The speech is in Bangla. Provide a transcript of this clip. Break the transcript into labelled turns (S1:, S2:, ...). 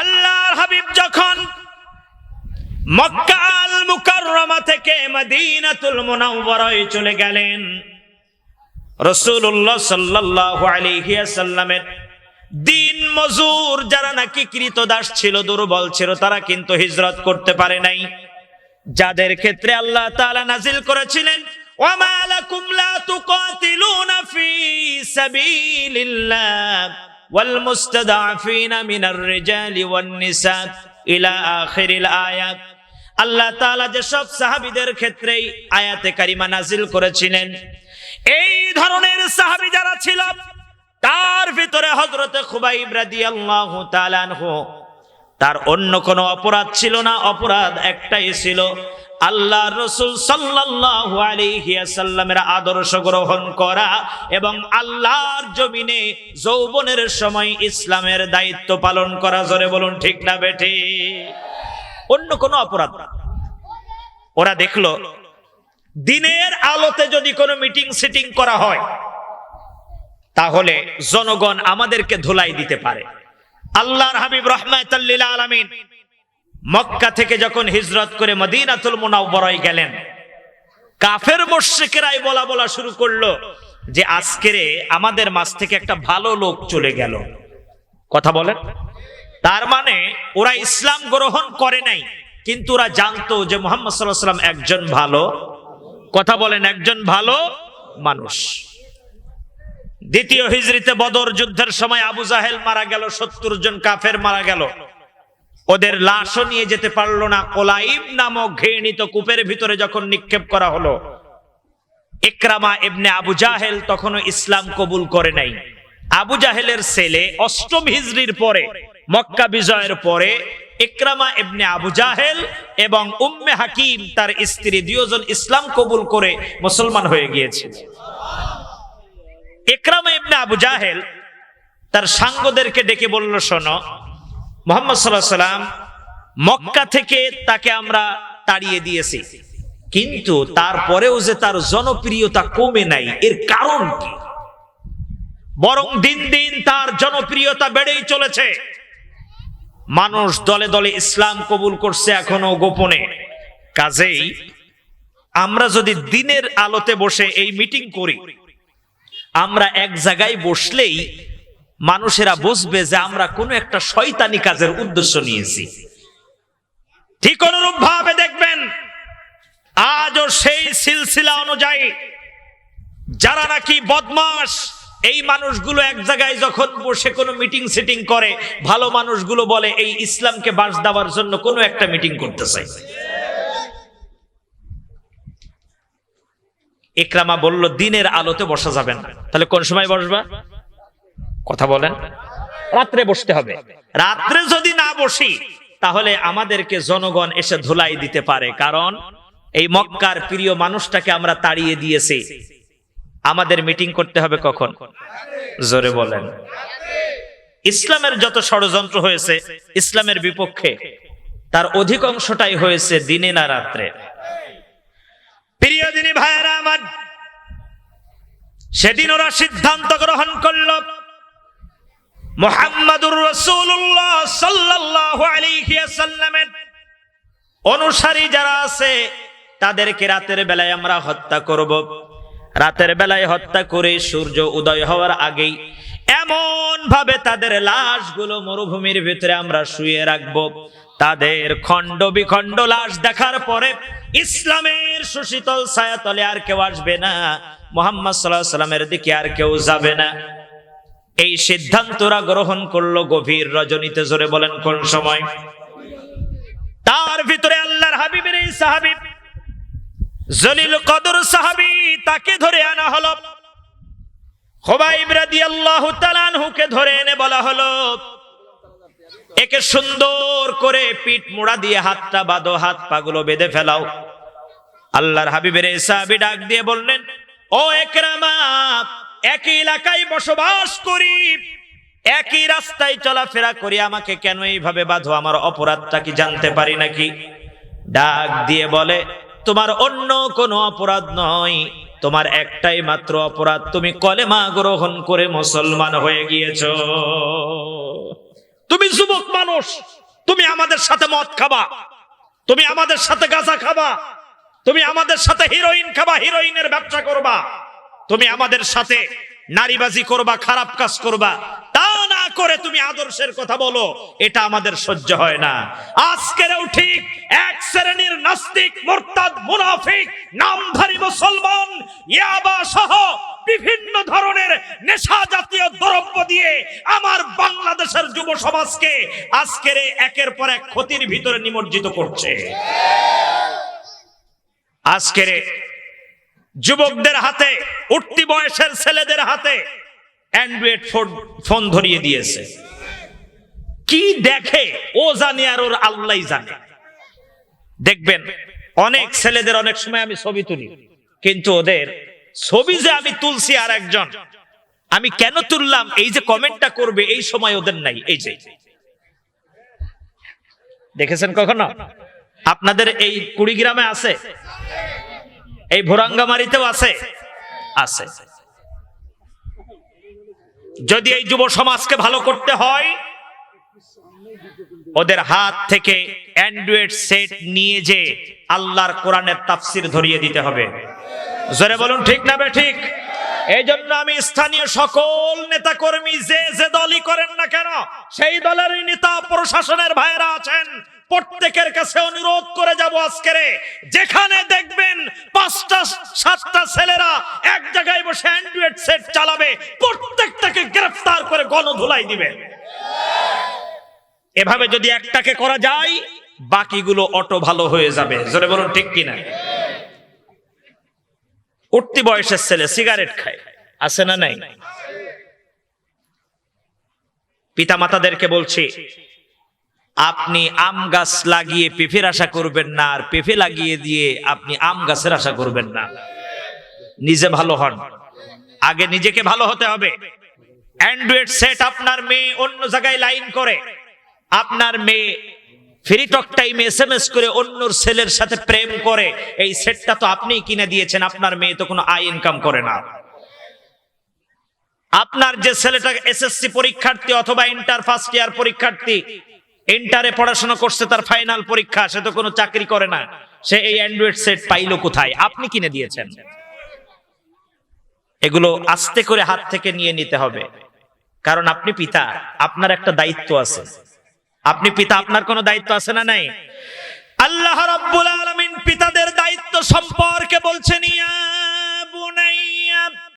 S1: আল্লাহর হাবিব যখন মক্কা আল মুকাররমা থেকে মদিনাতুল চলে গেলেন ওয়াসাল্লামের দিন মজুর যারা নাকি কৃতদাস ছিল, দুর্বল ছিল, তারা কিন্তু হিজরত করতে পারে নাই। যাদের ক্ষেত্রে আল্লাহ তাআলা নাজিল করেছিলেন ইলা আখিরিল আয়াত। আল্লাহ ক্ষেত্রেই আয়াতে কারিমা করেছিলেন। এই ধরনের সাহাবী যারা ছিল, তার ভিতরে হযরতে খুবাইব রাদিয়াল্লাহু তাআলা তার অন্য কোনো অপরাধ ছিল না, অপরাধ একটাই ছিল আল্লাহ রসুল সাল্লাল্লাহু আলাইহি ওয়াসাল্লামের আদর্শ গ্রহণ করা এবং আল্লাহর জমিনে যৌবনের সময় ইসলামের দায়িত্ব পালন করা, জোরে বলুন ঠিক না বেঠি অন্য কোনো অপরাধ। ওরা দেখল, দিনের আলোতে যদি কোনো মিটিং সিটিং করা হয়, তাহলে জনগণ আমাদেরকে ধুলাই দিতে পারে আল্লাহর হাবিব রহমাতাল্লিল আলামিন মক্কা থেকে যখন হিজরত করে মদিনাতুল মুনাওয়ারায় গেলেন, কাফের মুশরিকেরাই বলা বলা শুরু করল যে আজকেরে আমাদের মাঝ থেকে একটা ভালো লোক চলে গেল। কথা বলেন। তার মানে ওরা ইসলাম গ্রহণ করে নাই, কিন্তু ওরা জানতো যে মোহাম্মদ সাল্লাহ সাল্লাম একজন ভালো। কথা বলেন, একজন ভালো মানুষ। দ্বিতীয় হিজরিতে বদর যুদ্ধের সময় আবু জাহেল মারা গেল, সত্তর জন কাফের মারা গেল। ওদের লাশও নিয়ে যেতে পারল না। কোলাইব নামক ঘৃণিত কূপের ভিতরে যখন নিক্ষেপ করা হলো, ইকরামা ইবনে আবু জাহেল তখনও ইসলাম কবুল করে নাই। আবু জাহেলের ছেলে অষ্টম হিজরির পরে, মক্কা বিজয়ের পরে ইকরামা ইবনে আবু জাহেল এবং উম্মে হাকিম, তার স্ত্রী দুজন ইসলাম কবুল করে মুসলমান হয়ে গিয়েছে। ইকরামা ইবনে আবু জাহেল তার সাঙ্গদেরকে ডেকে বলল, শোনো, মোহাম্মদ সাল্লাহ সাল্লাম মক্কা থেকে তাকে আমরা তাড়িয়ে দিয়েছি। কিন্তু তারপরেও যে তার জনপ্রিয়তা কমে নাই, এর কারণ কি? বরং দিন দিন তার জনপ্রিয়তা বেড়েই চলেছে। মানুষ দলে দলে ইসলাম কবুল করছে এখনও গোপনে। কাজেই আমরা যদি দিনের আলোতে বসে এই মিটিং করি আমরা এক জায়গায় বসলেই মানুষেরা বুঝবে যে আমরা কোনো একটা শয়তানি কাজের উদ্দেশ্য নিয়েছি। ঠিক অনুরূপ ভাবে দেখবেন, আজও সেই সিলসিলা অনুযায়ী যারা নাকি বদমাস এই মানুষগুলো এক জায়গায় যখন বসে কোনো মিটিং সিটিং করে, ভালো মানুষগুলো বলে, এই ইসলামকে বাস দেওয়ার জন্য কোনো একটা মিটিং করতে চাই। ইকরামা বলল দিনের আলোতে বসা যাবে না। তাহলে কোন সময় বসবা? কথা বলেন। রাত্রে বসতে হবে। রাত্রে যদি না বসি তাহলে আমাদেরকে জনগণ এসে ধুলাই দিতে পারে। কারণ এই মক্কার প্রিয় মানুষটাকে আমরা তাড়িয়ে দিয়েছি। আমাদের মিটিং করতে হবে কখন? জোরে বলেন। ইসলামের যত ষড়যন্ত্র হয়েছে ইসলামের বিপক্ষে তার অধিকাংশটাই হয়েছে দিনে না রাত্রে। প্রিয় দিনী ভাইয়েরা আমার সেদিন ওরা সিদ্ধান্ত গ্রহণ করল, মোহাম্মদুর রসুল্লাহ সাল্লাল্লাহু আলাইহি অনুসারী যারা আছে, তাদেরকে রাতের বেলায় আমরা হত্যা করব। রাতের বেলায় হত্যা করে সূর্য উদয় হওয়ার আগেই এমন ভাবে তাদের লাশগুলো মরুভূমির ভিতরে আমরা শুয়ে রাখব। তাদের খণ্ড বিখণ্ড লাশ দেখার পরে ইসলামের সুশীতল ছায়াতলে আর কেউ আসবে না। মোহাম্মদ সাল্লাহ সাল্লামের দিকে আর কেউ যাবে না। এই সিদ্ধান্তরা গ্রহণ করল গভীর রজনীতে, জোরে বলেন, কোন সময়? তার ভিতরে আল্লাহর হাবিবের এই সাহাবি, জলিল কদর সাহাবি, তাকে ধরে আনা হলো। খোবাইব রাদিয়াল্লাহু তাআলা আনহুকে ধরে এনে বলা হলো একে সুন্দর করে পিঠ মোড়া দিয়ে হাতটা বাঁধো, হাত পাগুলো বেঁধে ফেলাও। আল্লাহর হাবিবের এই সাহাবি ডাক দিয়ে বললেন, ও একরামা, একই এলাকায় বসবাস করি, একই রাস্তায় চলাফেরা করি, আমাকে কেন এইভাবে বাঁধো? আমার অপরাধটা কি জানতে পারি নাকি? ডাক দিয়ে বলে, তোমার অন্য কোনো অপরাধ নয়, তোমার একটাই মাত্র অপরাধ। তুমি কলেমা গ্রহণ করে মুসলমান হয়ে গিয়েছ। তুমি যুবক মানুষ, তুমি আমাদের সাথে মদ খাবা, তুমি আমাদের সাথে গাঁজা খাবা, তুমি আমাদের সাথে হিরোইন খাবা হিরোইনের ব্যবসা করবা, তুমি আমাদের সাথে নারীবাজি করবা, খারাপ কাজ করবা। তা না করে তুমি আদর্শের কথা বলো, এটা আমাদের সহ্য হয় না। আজকেরও ঠিক এক শ্রেণির নাস্তিক, মোরতাদ, মুনাফিক, নামধারী মুসলমান, ইয়াবা সহ বিভিন্ন ধরনের নেশা জাতীয় দ্রব্য দিয়ে আমার বাংলাদেশের যুব সমাজকে আজকের একের পর এক ক্ষতির ভিতরে নিমজ্জিত করছে। আজকের যুবকদের হাতে, উঠতি বয়সের ছেলেদের হাতে অ্যান্ড্রয়েড ফোন ধরিয়ে দিয়েছে। কি দেখে? ও জানে আর ওর আল্লাহ জানে। দেখবেন, অনেক ছেলেদের অনেক সময় আমি ছবি তুলি, কিন্তু ওদের ছবি যে আমি তুলছি আর একজন আমি কেন তুললাম? এই যে কমেন্টটা করবে, এই সময় ওদের নাই, এই যে। দেখেছেন কখনো? আপনাদের এই কুড়িগ্রামে আছে? এই ভোরাঙ্গামারিতেও আছে? আছে। যদি এই যুব সমাজকে ভালো করতে হয়, ওদের হাত থেকে অ্যান্ড্রয়েড সেট নিয়ে যে আল্লাহর কোরআনের তাফসির ধরিয়ে দিতে হবে। জোরে বলুন, ঠিক না বে, ঠিক? এই জন্য আমি স্থানীয় সকল নেতা কর্মী যে যে দলই করেন না কেন, সেই দলের নেতা প্রশাসনের ভাইরা আছেন। প্রত্যেকের কাছে অনুরোধ করে যাব আজকেরে যেখানে দেখবেন পাঁচটা, সাতটা ছেলেরা এক জায়গায় বসে অ্যান্ড্রয়েড সেট চালাবে, প্রত্যেকটাকে গ্রেফতার করে গণধুলাই দিবে। এভাবে যদি একটাকে করা যায়, বাকিগুলো অটো ভালো হয়ে যাবে। জোরে বলুন, ঠিক কিনা? উঠতি বয়সের ছেলে, সিগারেট খায়। আছে না নাই? পিতা মাতাদেরকে বলছি, আপনি আম গাছ লাগিয়ে পেঁপের আশা করবেন না, আর পেঁপে লাগিয়ে দিয়ে আপনি আম গাছের আশা করবেন না। নিজে ভালো হন। আগে নিজেকে ভালো হতে হবে। অ্যান্ড্রয়েড সেট আপনার মেয়ে অন্য জায়গায় লাইন করে। আপনার মেয়ে ফ্রি টক টাইমে এস এম এস করে অন্যর ছেলের সাথে প্রেম করে, এই সেটটা তো আপনিই কিনে দিয়েছেন, আপনার মেয়ে তো কোনো আয় ইনকাম করে না। আপনার যে ছেলেটা এসএসসি পরীক্ষার্থী অথবা ইন্টার ফার্স্ট ইয়ার পরীক্ষার্থী ইন্টারে পড়াশোনা করছে, তার ফাইনাল পরীক্ষা, সে তো কোনো চাকরি করে না। সে এই অ্যান্ড্রয়েড সেট পাইলো কোথায়? আপনি কিনে দিয়েছেন। এগুলো আস্তে করে হাত থেকে নিয়ে নিতে হবে। কারণ আপনি পিতা, আপনার একটা দায়িত্ব আছে। আপনি পিতা আপনার কোনো দায়িত্ব আছে না নাই? আল্লাহ রাব্বুল আলামিন পিতাদের দায়িত্ব সম্পর্কে বলছেন, ইয়া